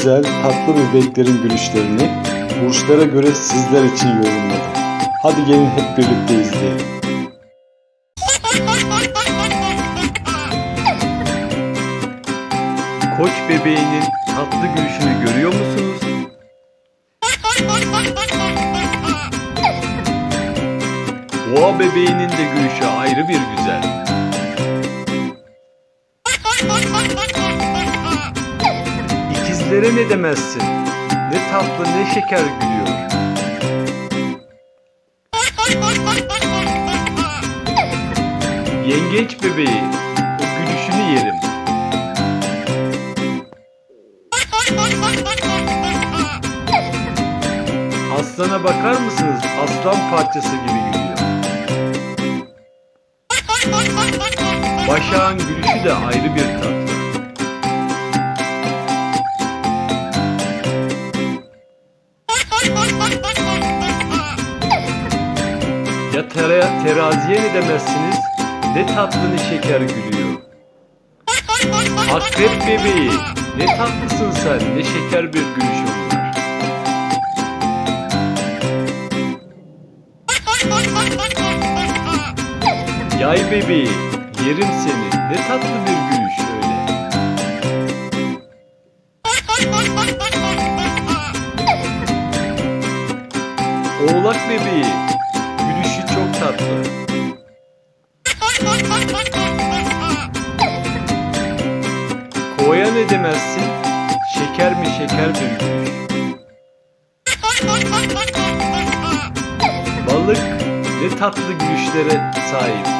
güzel, tatlı bebeklerin gülüşlerini burçlara göre sizler için yorumladım. Hadi gelin hep birlikte izleyelim. Koç bebeğinin tatlı gülüşünü görüyor musunuz? Boğa bebeğinin de gülüşü ayrı bir güzel. İkizlere ne? Ne tatlı ne şeker gülüyor. Yengeç bebeği, o gülüşünü yerim. Aslana bakar mısınız? Aslan parçası gibi gülüyor. Başak'ın gülüşü de ayrı bir tatlı. Ya tera- teraziye ne demezsiniz? Ne tatlı ne şeker gülüyor. Akrep bebeği, ne tatlısın sen, ne şeker bir gülüşün var. Yay bebeği, yerim seni, ne tatlı bir gülüş öyle. Oğlak bebeği, çok tatlı. Kovaya ne demezsin? Şeker mi şeker gülüş. Balık ne tatlı gülüşlere sahip.